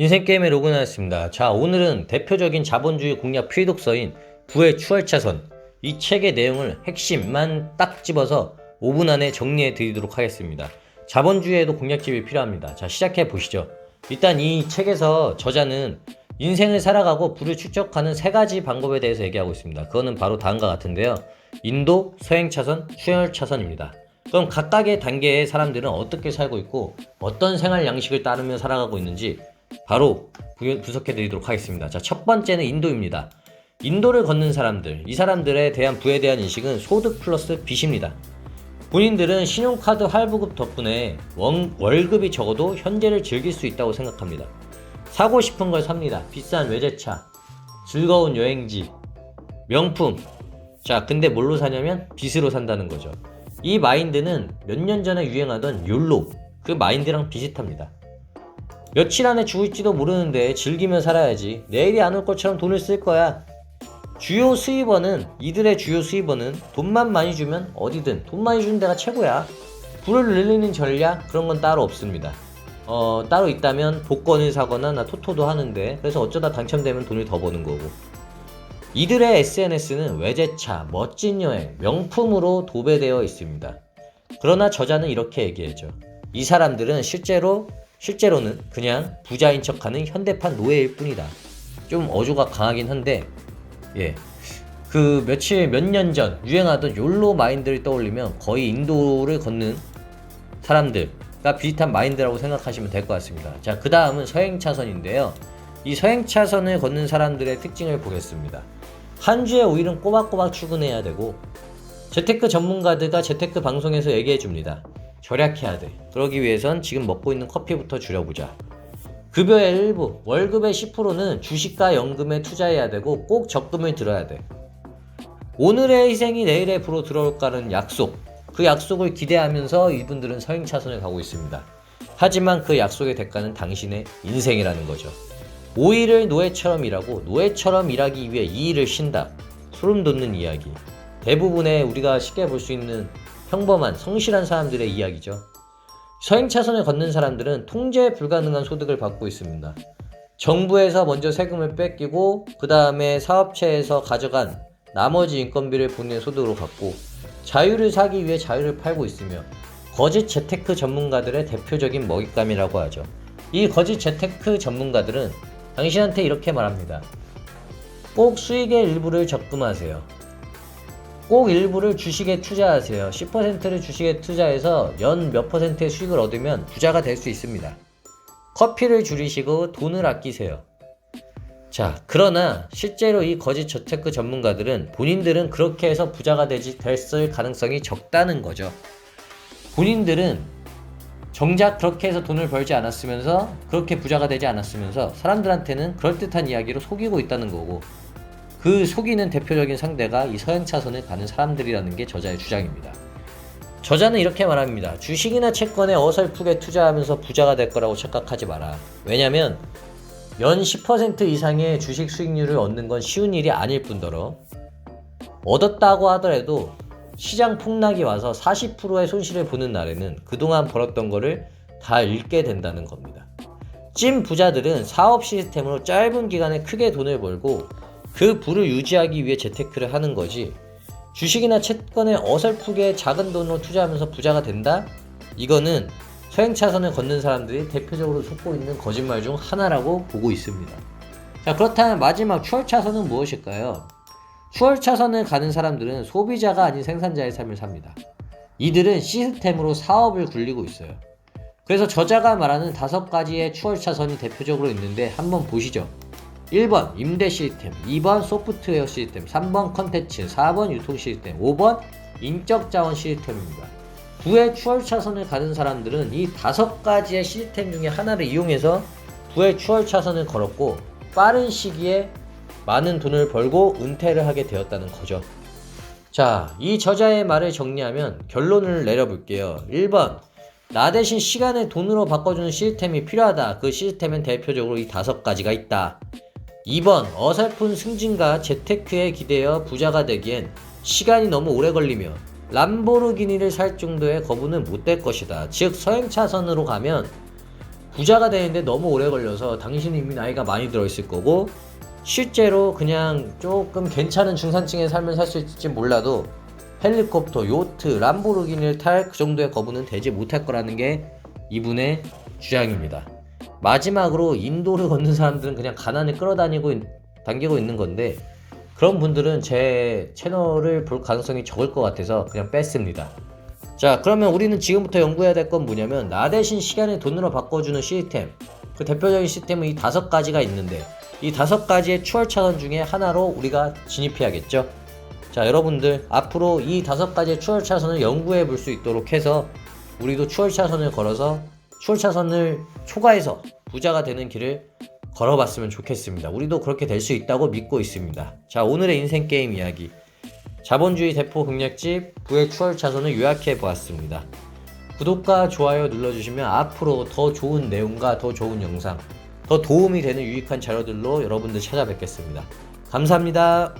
인생게임에 로그인하였습니다. 자, 오늘은 대표적인 자본주의 공략 필독서인 부의 추월차선 이 책의 내용을 핵심만 딱 집어서 5분 안에 정리해 드리도록 하겠습니다. 자본주의에도 공략집이 필요합니다. 자, 시작해 보시죠. 일단 이 책에서 저자는 인생을 살아가고 부를 축적하는 세 가지 방법에 대해서 얘기하고 있습니다. 그거는 바로 다음과 같은데요. 인도, 서행차선, 추월차선입니다. 그럼 각각의 단계의 사람들은 어떻게 살고 있고 어떤 생활 양식을 따르며 살아가고 있는지 바로 부- 분석해 드리도록 하겠습니다. 자, 첫 번째는 인도입니다. 인도를 걷는 사람들, 이 사람들에 대한 부에 대한 인식은 소득 플러스 빚입니다. 본인들은 신용카드 할부급 덕분에 원- 월급이 적어도 현재를 즐길 수 있다고 생각합니다. 사고 싶은 걸 삽니다. 비싼 외제차, 즐거운 여행지, 명품. 자, 근데 뭘로 사냐면 빚으로 산다는 거죠. 이 마인드는 몇 년 전에 유행하던 욜로, 그 마인드랑 비슷합니다. 며칠 안에 죽을지도 모르는데 즐기며 살아야지. 내일이 안 올 것처럼 돈을 쓸 거야. 주요 수입원은 이들의 주요 수입원은 돈만 많이 주면 어디든 돈 많이 주는 데가 최고야. 불을 늘리는 전략 그런 건 따로 없습니다. 어 따로 있다면 복권을 사거나 나 토토도 하는데 그래서 어쩌다 당첨되면 돈을 더 버는 거고. 이들의 SNS는 외제차, 멋진 여행, 명품으로 도배되어 있습니다. 그러나 저자는 이렇게 얘기해죠. 이 사람들은 실제로 실제로는 그냥 부자인 척하는 현대판 노예일 뿐이다. 좀 어조가 강하긴 한데 예. 그 며칠 몇 년 전 유행하던 욜로 마인드를 떠올리면 거의 인도를 걷는 사람들과 비슷한 마인드라고 생각하시면 될 것 같습니다. 자, 그 다음은 서행차선인데요. 이 서행차선을 걷는 사람들의 특징을 보겠습니다. 한 주에 5일은 꼬박꼬박 출근해야 되고, 재테크 전문가들과 재테크 방송에서 얘기해 줍니다. 절약해야 돼. 그러기 위해선 지금 먹고 있는 커피부터 줄여보자. 급여의 일부, 월급의 10%는 주식과 연금에 투자해야 되고 꼭 적금을 들어야 돼. 오늘의 희생이 내일의 부로 들어올까는 약속. 그 약속을 기대하면서 이분들은 서행차선을 가고 있습니다. 하지만 그 약속의 대가는 당신의 인생이라는 거죠. 5일을 노예처럼 일하고 노예처럼 일하기 위해 2일을 쉰다. 소름 돋는 이야기. 대부분의 우리가 쉽게 볼 수 있는 평범한 성실한 사람들의 이야기죠. 서행차선을 걷는 사람들은 통제 불가능한 소득을 받고 있습니다. 정부에서 먼저 세금을 뺏기고 그 다음에 사업체에서 가져간 나머지 인건비를 본인의 소득으로 갖고 자유를 사기 위해 자유를 팔고 있으며 거짓 재테크 전문가들의 대표적인 먹잇감이라고 하죠. 이 거짓 재테크 전문가들은 당신한테 이렇게 말합니다. 꼭 수익의 일부를 적금하세요. 꼭 일부를 주식에 투자하세요. 10%를 주식에 투자해서 연 몇 퍼센트의 수익을 얻으면 부자가 될 수 있습니다. 커피를 줄이시고 돈을 아끼세요. 자, 그러나 실제로 이 거짓 저테크 전문가들은 본인들은 그렇게 해서 부자가 되지 됐을 가능성이 적다는 거죠. 본인들은 정작 그렇게 해서 돈을 벌지 않았으면서 그렇게 부자가 되지 않았으면서 사람들한테는 그럴듯한 이야기로 속이고 있다는 거고 그 속이는 대표적인 상대가 이 서행차선을 가는 사람들이라는 게 저자의 주장입니다. 저자는 이렇게 말합니다. 주식이나 채권에 어설프게 투자하면서 부자가 될 거라고 착각하지 마라. 왜냐면 연 10% 이상의 주식 수익률을 얻는 건 쉬운 일이 아닐 뿐더러 얻었다고 하더라도 시장 폭락이 와서 40%의 손실을 보는 날에는 그동안 벌었던 거를 다 잃게 된다는 겁니다. 찐 부자들은 사업 시스템으로 짧은 기간에 크게 돈을 벌고 그 부를 유지하기 위해 재테크를 하는 거지 주식이나 채권에 어설프게 작은 돈으로 투자하면서 부자가 된다? 이거는 서행차선을 걷는 사람들이 대표적으로 속고 있는 거짓말 중 하나라고 보고 있습니다. 자, 그렇다면 마지막 추월차선은 무엇일까요? 추월차선을 가는 사람들은 소비자가 아닌 생산자의 삶을 삽니다. 이들은 시스템으로 사업을 굴리고 있어요. 그래서 저자가 말하는 다섯 가지의 추월차선이 대표적으로 있는데 한번 보시죠. 1번 임대 시스템, 2번 소프트웨어 시스템, 3번 컨텐츠, 4번 유통 시스템, 5번 인적 자원 시스템입니다. 부의 추월 차선을 가는 사람들은 이 다섯 가지의 시스템 중에 하나를 이용해서 부의 추월 차선을 걸었고 빠른 시기에 많은 돈을 벌고 은퇴를 하게 되었다는 거죠. 자, 이 저자의 말을 정리하면 결론을 내려볼게요. 1번 나 대신 시간을 돈으로 바꿔주는 시스템이 필요하다. 그 시스템은 대표적으로 이 다섯 가지가 있다. 2번 어설픈 승진과 재테크에 기대어 부자가 되기엔 시간이 너무 오래 걸리며 람보르기니를 살 정도의 거부는 못 될 것이다. 즉 서행차선으로 가면 부자가 되는데 너무 오래 걸려서 당신은 이미 나이가 많이 들어 있을 거고 실제로 그냥 조금 괜찮은 중산층의 삶을 살 수 있을지 몰라도 헬리콥터, 요트, 람보르기니를 탈 그 정도의 거부는 되지 못할 거라는 게 이분의 주장입니다. 마지막으로 인도를 걷는 사람들은 그냥 가난을 끌어다니고 있- 당기고 있는 건데 그런 분들은 제 채널을 볼 가능성이 적을 것 같아서 그냥 뺐습니다. 자 그러면 우리는 지금부터 연구해야 될 건 뭐냐면 나 대신 시간을 돈으로 바꿔주는 시스템 그 대표적인 시스템은 이 다섯 가지가 있는데 이 다섯 가지의 추월 차선 중에 하나로 우리가 진입해야겠죠 자 여러분들 앞으로 이 다섯 가지의 추월 차선을 연구해 볼 수 있도록 해서 우리도 추월 차선을 걸어서 추월 차선을 초과해서 부자가 되는 길을 걸어봤으면 좋겠습니다 우리도 그렇게 될 수 있다고 믿고 있습니다 자 오늘의 인생 게임 이야기 자본주의 대포 공략집 부의 추월 차선을 요약해 보았습니다. 구독과 좋아요 눌러주시면 앞으로 더 좋은 내용과 더 좋은 영상, 더 도움이 되는 유익한 자료들로 여러분들 찾아뵙겠습니다. 감사합니다.